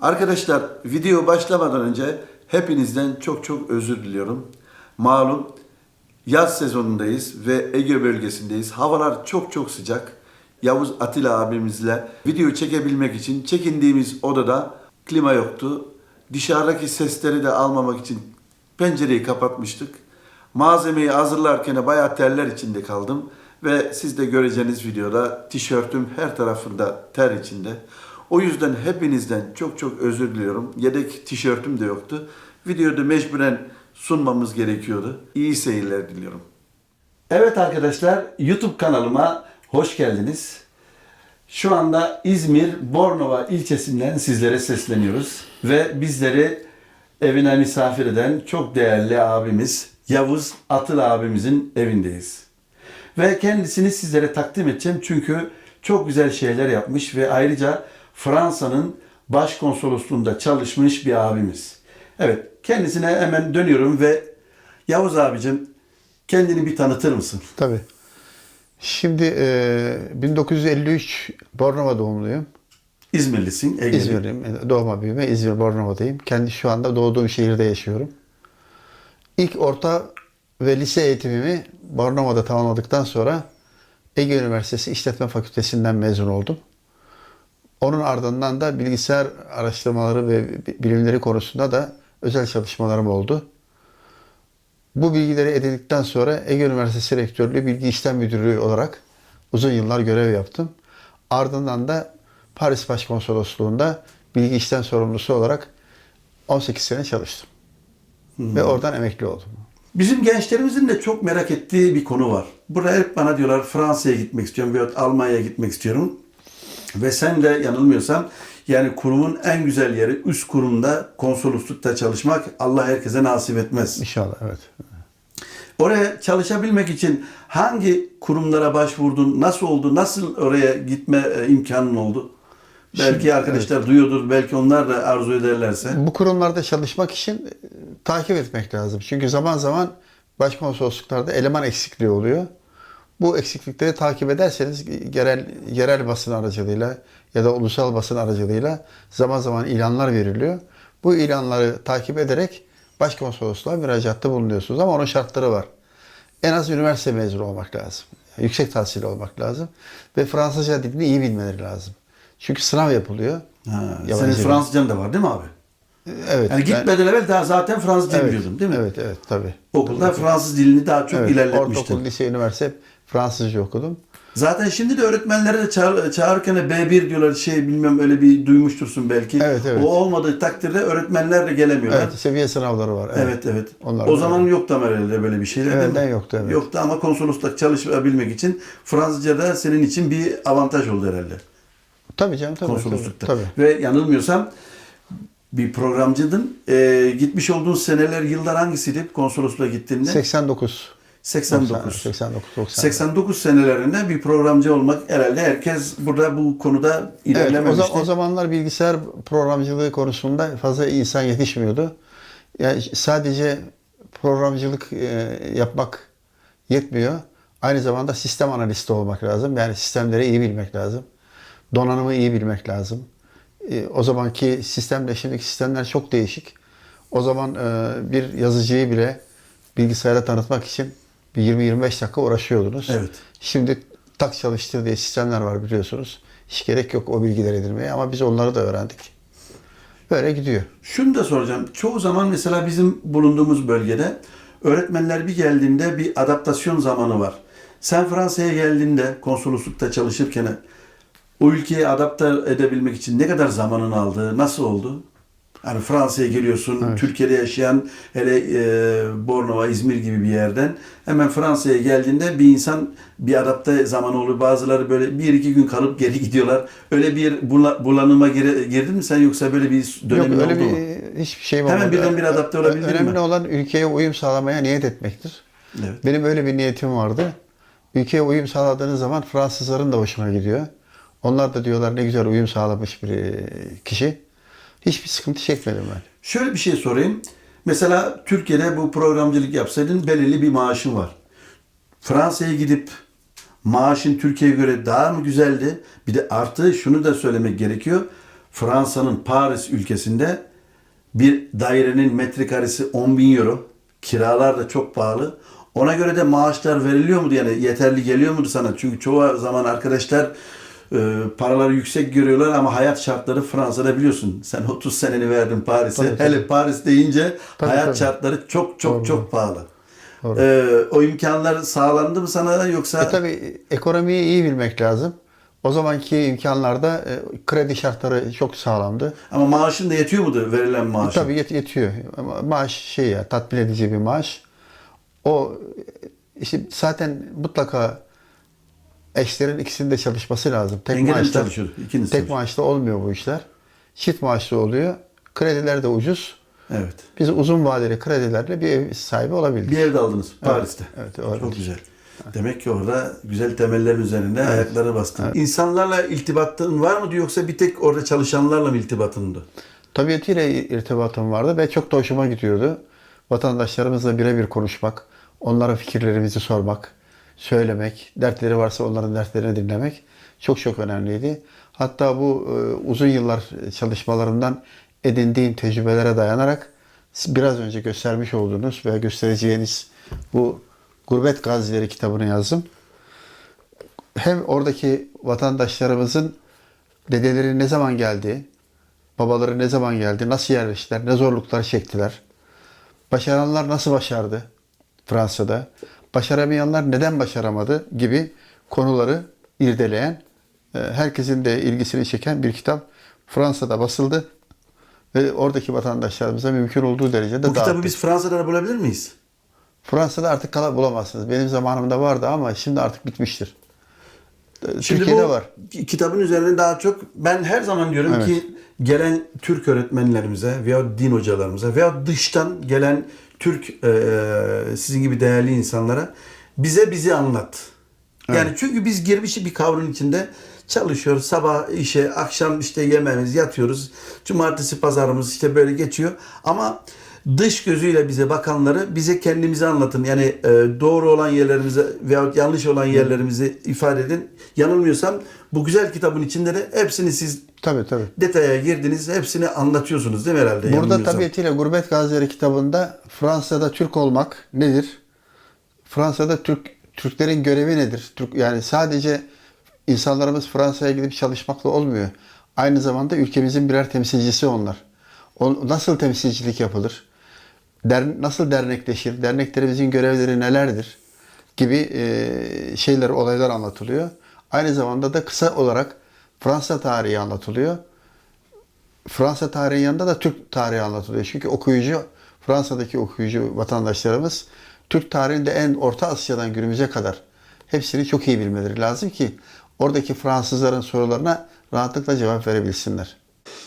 Arkadaşlar video başlamadan önce hepinizden çok çok özür diliyorum. Malum yaz sezonundayız ve Ege bölgesindeyiz. Havalar çok çok sıcak. Yavuz Atilla abimizle video çekebilmek için çekindiğimiz odada klima yoktu. Dışarıdaki sesleri de almamak için pencereyi kapatmıştık. Malzemeyi hazırlarken bayağı terler içinde kaldım. Ve siz de göreceğiniz videoda tişörtüm her tarafında ter içinde. O yüzden hepinizden çok çok özür diliyorum. Yedek tişörtüm de yoktu. Videoda mecburen sunmamız gerekiyordu. İyi seyirler diliyorum. Evet arkadaşlar YouTube kanalıma hoş geldiniz. Şu anda İzmir Bornova ilçesinden sizlere sesleniyoruz. Ve bizleri evine misafir eden çok değerli abimiz Yavuz Atıl abimizin evindeyiz. Ve kendisini sizlere takdim edeceğim çünkü çok güzel şeyler yapmış ve ayrıca Fransa'nın başkonsolosluğunda çalışmış bir abimiz. Evet kendisine hemen dönüyorum ve Yavuz abicim kendini bir tanıtır mısın? Tabii. Şimdi e, 1953 Bornova doğumluyum. İzmirlisin, Ege'li. İzmir'im. Doğma büyüme İzmir Bornova'dayım. Kendi şu anda doğduğum şehirde yaşıyorum. İlk orta ve lise eğitimimi Bornova'da tamamladıktan sonra Ege Üniversitesi İşletme Fakültesinden mezun oldum. Onun ardından da bilgisayar araştırmaları ve bilimleri konusunda da özel çalışmalarım oldu. Bu bilgileri edindikten sonra Ege Üniversitesi Rektörlüğü Bilgi İşlem Müdürlüğü olarak uzun yıllar görev yaptım. Ardından da Paris Başkonsolosluğu'nda bilgi işlem sorumlusu olarak 18 sene çalıştım. Ve oradan emekli oldum. Bizim gençlerimizin de çok merak ettiği bir konu var. Burada hep bana diyorlar Fransa'ya gitmek istiyorum veyahut Almanya'ya gitmek istiyorum. Ve sen de yanılmıyorsam yani kurumun en güzel yeri üst kurumda konsoloslukta çalışmak Allah herkese nasip etmez. İnşallah evet. Oraya çalışabilmek için hangi kurumlara başvurdun? Nasıl oldu? Nasıl oraya gitme e, imkanın oldu? Belki Şimdi, arkadaşlar duyuyordur. Belki onlar da arzu ederlerse. Bu kurumlarda çalışmak için e, takip etmek lazım. Çünkü zaman zaman başkonsolosluklarda eleman eksikliği oluyor. Bu eksiklikleri takip ederseniz yerel, yerel basın aracılığıyla ya da ulusal basın aracılığıyla zaman zaman ilanlar veriliyor. Bu ilanları takip ederek başkonsolosluğa müracaatta bulunuyorsunuz ama onun şartları var. En az üniversite mezunu olmak lazım. Yüksek tahsil olmak lazım. Ve Fransızca dilini iyi bilmeleri lazım. Çünkü sınav yapılıyor. Ha, senin. Fransızcan da var değil mi abi? Evet. Yani ben- gitmeden evvel daha zaten Fransızca evet, biliyordun değil mi? Evet, evet tabii. Okulda Fransız dilini daha çok Evet, ilerletmiştin. ortaokul, lise, üniversite Fransızca okudum. Zaten şimdi de öğretmenlere de çağır, çağırırken de B1 diyorlar şey bilmem öyle bir duymuştursun belki. Evet, evet. O olmadığı takdirde öğretmenler de gelemiyorlar. Evet, seviye sınavları var. Evet evet. Onlar o zaman var. yoktu ama herhalde böyle bir şeyler değil mi? Yoktu, evet. Yoktu ama konsolosluk çalışabilmek için Fransızca da senin için bir avantaj oldu herhalde. Tabii canım tabii. konsoloslukta. Tabii. Ve yanılmıyorsam bir programcıydın. Ee, gitmiş olduğun seneler, yıllar hangisiydi konsolosluğa gittiğinde? 89. 89. 89, 90. 89 senelerinde bir programcı olmak herhalde herkes burada bu konuda Evet, o, ilerlememişti. o zamanlar bilgisayar programcılığı konusunda fazla insan yetişmiyordu. Yani sadece programcılık e, yapmak yetmiyor. Aynı zamanda sistem analisti olmak lazım. Yani sistemleri iyi bilmek lazım. Donanımı iyi bilmek lazım. E, o zamanki sistemle şimdiki sistemler çok değişik. O zaman e, bir yazıcıyı bile bilgisayara tanıtmak için bir 20-25 dakika uğraşıyordunuz. Evet. Şimdi tak çalıştır diye sistemler var biliyorsunuz. Hiç gerek yok o bilgileri edinmeye ama biz onları da öğrendik. Böyle gidiyor. Şunu da soracağım. Çoğu zaman mesela bizim bulunduğumuz bölgede öğretmenler bir geldiğinde bir adaptasyon zamanı var. Sen Fransa'ya geldiğinde konsoloslukta çalışırken o ülkeye adapte edebilmek için ne kadar zamanın aldı? Nasıl oldu? Hani Fransa'ya geliyorsun, Türkiye'de yaşayan hele e, Bornova, İzmir gibi bir yerden hemen Fransa'ya geldiğinde bir insan bir adapte zamanı olur. Bazıları böyle bir iki gün kalıp geri gidiyorlar. Öyle bir bula- bulanıma gire- girdin mi sen yoksa böyle bir dönemin Yok öyle oldu mu? bir hiçbir şeyim Hemen olmadı. birden bir adapte olabildin Önemli mi? olan ülkeye uyum sağlamaya niyet etmektir. Evet. Benim öyle bir niyetim vardı. Ülkeye uyum sağladığınız zaman Fransızların da hoşuna gidiyor. Onlar da diyorlar ne güzel uyum sağlamış bir e, kişi. Hiçbir sıkıntı çekmedim ben. Şöyle bir şey sorayım. Mesela Türkiye'de bu programcılık yapsaydın belirli bir maaşın var. Fransa'ya gidip maaşın Türkiye'ye göre daha mı güzeldi? Bir de artı şunu da söylemek gerekiyor. Fransa'nın Paris ülkesinde bir dairenin metrekaresi 10 bin euro. Kiralar da çok pahalı. Ona göre de maaşlar veriliyor mu yani yeterli geliyor mu sana? Çünkü çoğu zaman arkadaşlar e, paraları yüksek görüyorlar ama hayat şartları Fransa'da biliyorsun. Sen 30 seneni verdin Paris'e. Hele Paris deyince Tabii, hayat tabii. şartları çok çok Doğru. çok pahalı. Doğru. E, o imkanlar sağlandı mı sana yoksa? E tabii ekonomiyi iyi bilmek lazım. O zamanki imkanlarda e, kredi şartları çok sağlamdı. Ama maaşın da yetiyor mudur verilen maaş? Tabii yet- yetiyor. Ama maaş şey ya tatmin edici bir maaş. O e, işte zaten mutlaka eşlerin ikisinin de çalışması lazım. Tek Dengeli maaşla, çalışıyor? İkiniz tek çalışıyor. maaşla olmuyor bu işler. Çift maaşlı oluyor. Krediler de ucuz. Evet. Biz uzun vadeli kredilerle bir ev sahibi olabildik. Bir evde aldınız Paris'te. evet, olabilir. Çok güzel. Demek ki orada güzel temellerin üzerinde ayakları bastın. İnsanlarla iltibatın var mıydı yoksa bir tek orada çalışanlarla mı iltibatındı? Tabiatıyla irtibatım vardı ve çok da hoşuma gidiyordu. Vatandaşlarımızla birebir konuşmak, onlara fikirlerimizi sormak, söylemek, dertleri varsa onların dertlerini dinlemek çok çok önemliydi. Hatta bu e, uzun yıllar çalışmalarımdan edindiğim tecrübelere dayanarak biraz önce göstermiş olduğunuz veya göstereceğiniz bu Gurbet Gazileri kitabını yazdım. Hem oradaki vatandaşlarımızın dedeleri ne zaman geldi, babaları ne zaman geldi, nasıl yerleştiler, ne zorluklar çektiler, başaranlar nasıl başardı Fransa'da, başaramayanlar neden başaramadı gibi konuları irdeleyen, e, herkesin de ilgisini çeken bir kitap Fransa'da basıldı ve oradaki vatandaşlarımıza mümkün olduğu derecede Bu kitabı dağıttık. biz Fransa'da da bulabilir miyiz? Fransa'da artık kala bulamazsınız. Benim zamanımda vardı ama şimdi artık bitmiştir. Şimdi Türkiye'de bu var. ki- kitabın üzerinde daha çok ben her zaman diyorum Evet. ki gelen Türk öğretmenlerimize veya din hocalarımıza veya dıştan gelen Türk e, sizin gibi değerli insanlara bize bizi anlat. Yani çünkü biz girmişi bir kavrun içinde çalışıyoruz. Sabah işe, akşam işte yemeğimiz, yatıyoruz. Cumartesi pazarımız işte böyle geçiyor. Ama dış gözüyle bize bakanları bize kendimizi anlatın. Yani e, doğru olan yerlerimizi veyahut yanlış olan yerlerimizi ifade edin. Yanılmıyorsam bu güzel kitabın içinde de hepsini siz Tabii tabii. detaya girdiniz. Hepsini anlatıyorsunuz değil mi herhalde? Burada tabiatıyla Gurbet Gazileri kitabında Fransa'da Türk olmak nedir? Fransa'da Türk Türklerin görevi nedir? Türk yani sadece insanlarımız Fransa'ya gidip çalışmakla olmuyor. Aynı zamanda ülkemizin birer temsilcisi onlar. O, nasıl temsilcilik yapılır? Der, nasıl dernekleşir? Derneklerimizin görevleri nelerdir? Gibi e, şeyler, olaylar anlatılıyor. Aynı zamanda da kısa olarak Fransa tarihi anlatılıyor. Fransa tarihi yanında da Türk tarihi anlatılıyor. Çünkü okuyucu, Fransa'daki okuyucu vatandaşlarımız Türk tarihinde en Orta Asya'dan günümüze kadar hepsini çok iyi bilmeleri lazım ki oradaki Fransızların sorularına rahatlıkla cevap verebilsinler.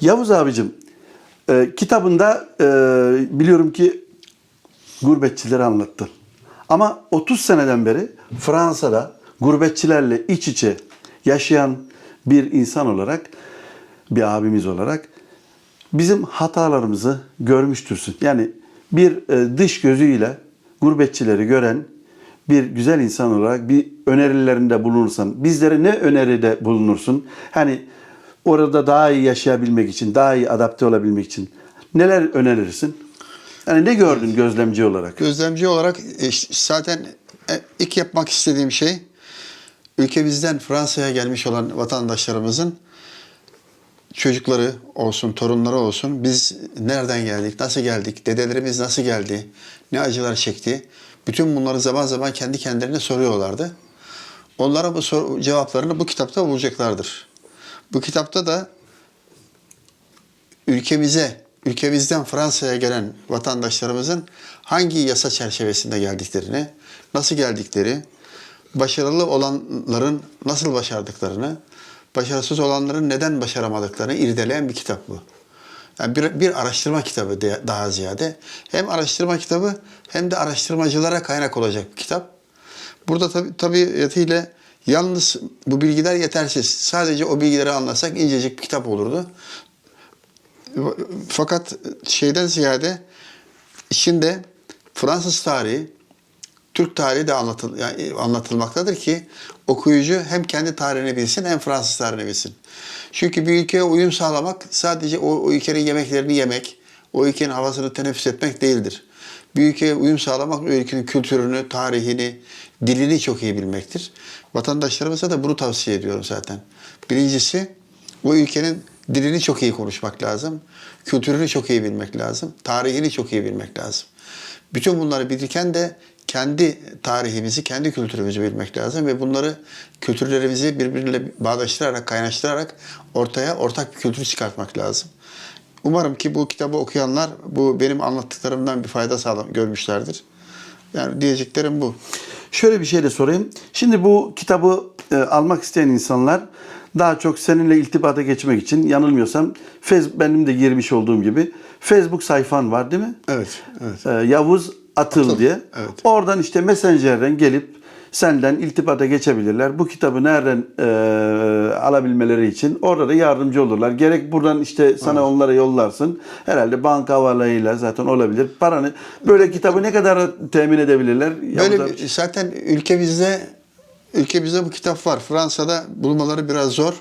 Yavuz abicim, e, kitabında e, biliyorum ki gurbetçileri anlattı. Ama 30 seneden beri Fransa'da gurbetçilerle iç içe yaşayan bir insan olarak, bir abimiz olarak bizim hatalarımızı görmüştürsün. Yani bir e, dış gözüyle gurbetçileri gören bir güzel insan olarak bir önerilerinde bulunursan, bizlere ne öneride bulunursun? Hani orada daha iyi yaşayabilmek için, daha iyi adapte olabilmek için neler önerirsin? Yani ne gördün gözlemci olarak? Gözlemci olarak e, zaten e, ilk yapmak istediğim şey ülkemizden Fransa'ya gelmiş olan vatandaşlarımızın çocukları olsun, torunları olsun biz nereden geldik, nasıl geldik, dedelerimiz nasıl geldi, ne acılar çekti. Bütün bunları zaman zaman kendi kendilerine soruyorlardı. Onlara bu soru, cevaplarını bu kitapta bulacaklardır. Bu kitapta da ülkemize, ülkemizden Fransa'ya gelen vatandaşlarımızın hangi yasa çerçevesinde geldiklerini, nasıl geldikleri, başarılı olanların nasıl başardıklarını, başarısız olanların neden başaramadıklarını irdeleyen bir kitap bu. Yani bir, bir araştırma kitabı daha ziyade. Hem araştırma kitabı hem de araştırmacılara kaynak olacak bir kitap. Burada tabi tabiatıyla yalnız bu bilgiler yetersiz. Sadece o bilgileri anlasak incecik bir kitap olurdu. Fakat şeyden ziyade içinde Fransız tarihi, Türk tarihi de anlatıl, yani anlatılmaktadır ki okuyucu hem kendi tarihini bilsin hem Fransız tarihini bilsin. Çünkü bir ülkeye uyum sağlamak sadece o, o ülkenin yemeklerini yemek, o ülkenin havasını teneffüs etmek değildir. Bir ülkeye uyum sağlamak o ülkenin kültürünü, tarihini, dilini çok iyi bilmektir. Vatandaşlarımıza da bunu tavsiye ediyorum zaten. Birincisi o ülkenin dilini çok iyi konuşmak lazım. Kültürünü çok iyi bilmek lazım. Tarihini çok iyi bilmek lazım. Bütün bunları bilirken de kendi tarihimizi, kendi kültürümüzü bilmek lazım ve bunları kültürlerimizi birbiriyle bağdaştırarak, kaynaştırarak ortaya ortak bir kültür çıkartmak lazım. Umarım ki bu kitabı okuyanlar bu benim anlattıklarımdan bir fayda sağlam görmüşlerdir. Yani diyeceklerim bu. Şöyle bir şey de sorayım. Şimdi bu kitabı e, almak isteyen insanlar daha çok seninle iltibata geçmek için yanılmıyorsam Facebook benim de girmiş olduğum gibi Facebook sayfan var değil mi? Evet, evet. Ee, Yavuz Atıl, Atıl, diye. evet. Oradan işte Messenger'den gelip senden iltibata geçebilirler. Bu kitabı nereden e, alabilmeleri için orada da yardımcı olurlar. Gerek buradan işte sana onlara yollarsın. Herhalde banka havalayla zaten olabilir. Paranı böyle kitabı ne kadar temin edebilirler? Yavuz Böyle abi? bir- zaten ülkemizde ülkemizde bu kitap var. Fransa'da bulmaları biraz zor.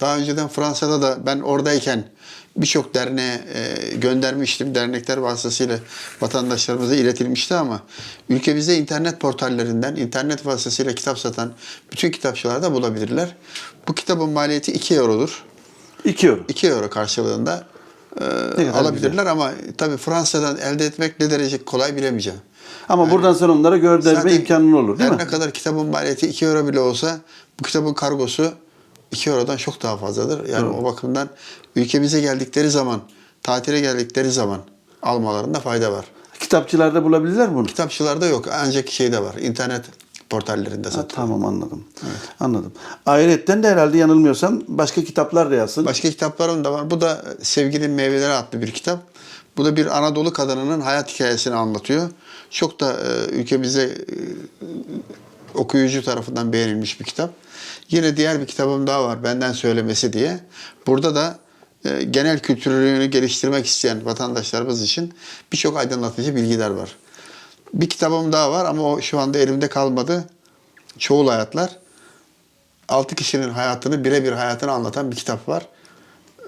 Daha önceden Fransa'da da ben oradayken birçok derneğe göndermiştim. Dernekler vasıtasıyla vatandaşlarımıza iletilmişti ama ülkemizde internet portallerinden, internet vasıtasıyla kitap satan bütün kitapçılarda bulabilirler. Bu kitabın maliyeti 2 eurodur. 2 euro. 2 euro karşılığında e, Ne alabilirler ama tabii Fransa'dan elde etmek ne derece kolay bilemeyeceğim. Ama buradan sen onlara gönderme imkanın olur değil mi? ne kadar kitabın maliyeti 2 euro bile olsa bu kitabın kargosu 2 eurodan çok daha fazladır. Yani o bakımdan ülkemize geldikleri zaman, tatile geldikleri zaman almalarında fayda var. Kitapçılarda bulabilirler mi bunu? Kitapçılarda yok ancak şeyde var. internet portallerinde satılıyor. tamam anladım. Anladım. Ayrıca de herhalde yanılmıyorsam başka kitaplar da yazsın. Başka kitaplarım da var. Bu da Sevginin Meyveleri adlı bir kitap. Bu da bir Anadolu kadınının hayat hikayesini anlatıyor. Çok da e, ülkemizde e, okuyucu tarafından beğenilmiş bir kitap. Yine diğer bir kitabım daha var Benden Söylemesi diye. Burada da e, genel kültürünü geliştirmek isteyen vatandaşlarımız için birçok aydınlatıcı bilgiler var. Bir kitabım daha var ama o şu anda elimde kalmadı. Çoğul Hayatlar. Altı kişinin hayatını, birebir hayatını anlatan bir kitap var.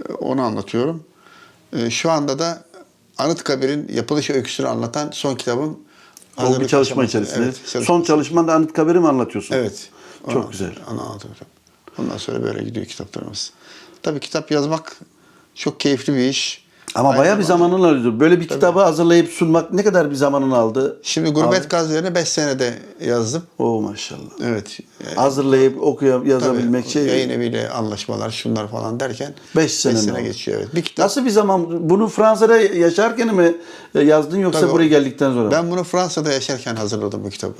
Ee, Onu anlatıyorum. Ee, Şu anda da Anıtkabir'in yapılış öyküsünü anlatan son kitabım. O bir çalışma içerisinde. Evet, çalışma. Son çalışmanda Anıtkabir'i mi anlatıyorsun? Evet. Çok Onu- güzel. Anlatıyorum. Ondan sonra böyle gidiyor kitaplarımız. Tabii kitap yazmak çok keyifli bir iş. Ama Aynı bayağı bir zamanını alıyordu. Böyle bir kitabı hazırlayıp sunmak ne kadar bir zamanını aldı? Şimdi Gurbet Abi? Gazilerini 5 senede yazdım. Oo maşallah. Evet. Ee, Hazırlayıp okuyup yazabilmek tabii, şey. Yayın eviyle anlaşmalar şunlar falan derken Beş sene beş sene geçiyor. Evet. Bir kitap Nasıl bir zaman? Bunu Fransa'da yaşarken mi yazdın yoksa Tabii buraya geldikten sonra mı? Ben bunu Fransa'da yaşarken hazırladım bu kitabı.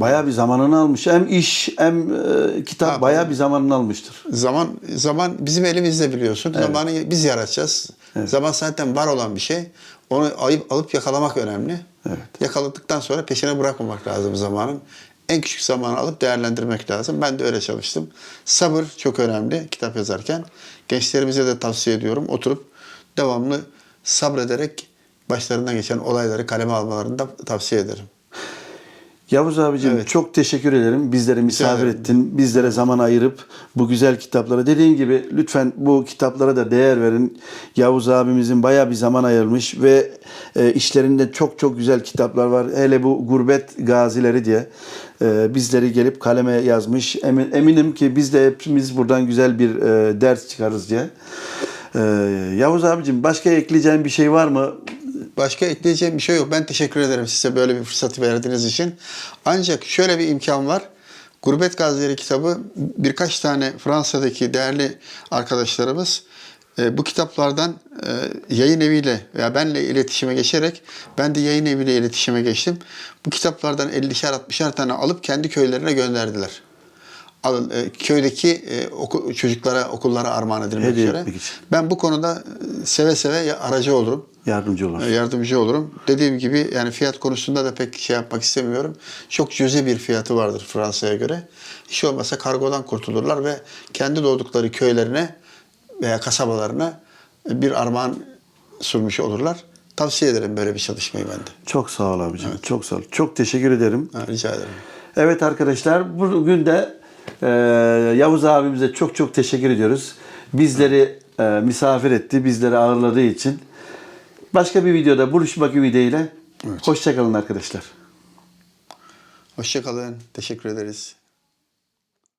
Bayağı bir zamanını almış. Hem iş hem e, kitap Ha, bayağı bir zamanını almıştır. Zaman zaman bizim elimizde biliyorsun. Zamanı biz yaratacağız. Zaman zaten var olan bir şey. Onu ayıp alıp yakalamak önemli. Evet. Yakaladıktan sonra peşine bırakmamak lazım zamanın. En küçük zamanı alıp değerlendirmek lazım. Ben de öyle çalıştım. Sabır çok önemli kitap yazarken. Gençlerimize de tavsiye ediyorum. Oturup devamlı sabrederek başlarından geçen olayları kaleme almalarını da tavsiye ederim. Yavuz abicim Evet. çok teşekkür ederim. Bizlere misafir ederim. ettin. Bizlere zaman ayırıp bu güzel kitaplara. Dediğim gibi lütfen bu kitaplara da değer verin. Yavuz abimizin bayağı bir zaman ayırmış ve e, işlerinde çok çok güzel kitaplar var. Hele bu Gurbet Gazileri diye e, bizleri gelip kaleme yazmış. Emin, eminim ki biz de hepimiz buradan güzel bir e, ders çıkarız diye. E, Yavuz abicim başka ekleyeceğin bir şey var mı? Başka ekleyeceğim bir şey yok. Ben teşekkür ederim size böyle bir fırsatı verdiğiniz için. Ancak şöyle bir imkan var. Gurbet Gazileri kitabı birkaç tane Fransa'daki değerli arkadaşlarımız e, bu kitaplardan e, yayın eviyle veya benle iletişime geçerek ben de yayın eviyle iletişime geçtim. Bu kitaplardan 50'şer 60'şer tane alıp kendi köylerine gönderdiler. Alın, e, köydeki oku- çocuklara, okullara armağan edilmek Hediye üzere. Ben bu konuda seve seve aracı olurum. Yardımcı olur. Yardımcı olurum. Dediğim gibi yani fiyat konusunda da pek şey yapmak istemiyorum. Çok cüze bir fiyatı vardır Fransa'ya göre. Hiç olmasa kargodan kurtulurlar ve kendi doğdukları köylerine veya kasabalarına bir armağan sürmüş olurlar. Tavsiye ederim böyle bir çalışmayı ben de. Çok sağ ol abicim. Evet. Çok sağ ol. Çok teşekkür ederim. Ha, rica ederim. Evet arkadaşlar bugün de e, Yavuz abimize çok çok teşekkür ediyoruz. Bizleri e, misafir etti, bizleri ağırladığı için. Başka bir videoda buluşmak ümidiyle. Evet. Hoşçakalın arkadaşlar. Hoşçakalın. Teşekkür ederiz.